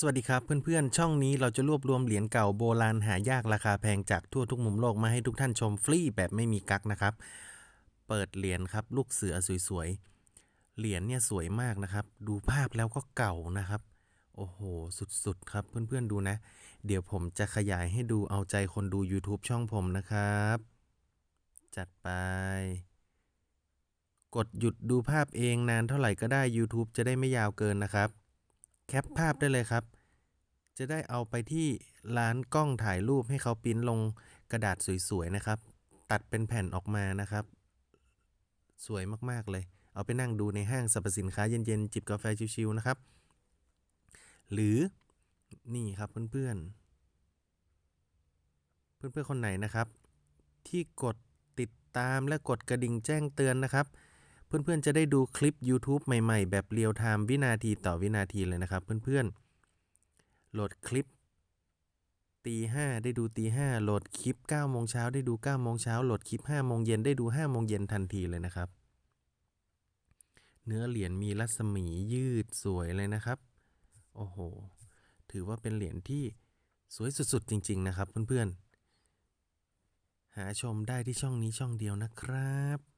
สวัสดีครับเพื่อนๆ ช่องนี้เราจะรวบรวมเหรียญเก่าโบราณหายากราคาแพงจากทั่วทุกมุมโลกมาให้ทุกท่านชมฟรีแบบไม่มีกักนะครับ เปิดเหรียญครับลูกเสือสวยๆ เหรียญเนี่ยสวยมากนะครับ ดูภาพแล้วก็เก่านะครับ โอ้โห สุดๆ ครับเพื่อนๆดูนะ เดี๋ยวผมจะขยายให้ดูเอาใจคนดู YouTube ช่องผมนะครับ จัดไป กดหยุดดูภาพเองนานเท่าไหร่ก็ได้ YouTube จะได้ไม่ยาวเกินนะครับ แคปภาพได้เลยครับ จะได้เอาไปที่ร้านกล้องถ่ายรูปให้เขาปิ้นลงกระดาษสวยๆนะครับ ตัดเป็นแผ่นออกมานะครับ สวยมากๆเลย เอาไปนั่งดูในห้างสรรพสินค้าเย็นๆจิบกาแฟชิวๆนะครับ หรือนี่ครับเพื่อนๆ เพื่อนๆคนไหนนะครับ ที่กดติดตามและกดกระดิ่งแจ้งเตือนนะครับ เพื่อนๆจะได้ดูคลิป YouTube ใหม่ๆ แบบเรียลไทม์วินาทีต่อวินาทีเลยนะครับ เพื่อนๆ โหลดคลิปตีห้าได้ดูตีห้าโหลดคลิป9โมงเช้าได้ดู9โมงเช้าโหลดคลิป5โมงเย็นได้ดู5โมงเย็นทันทีเลยนะครับ เนื้อเหรียญมีรัศมียืดสวยเลยนะครับ โอ้โห ถือว่าเป็นเหรียญที่สวยสุดๆจริง ๆ นะครับ เพื่อนๆ หาชมได้ที่ช่องนี้ช่องเดียวนะครับ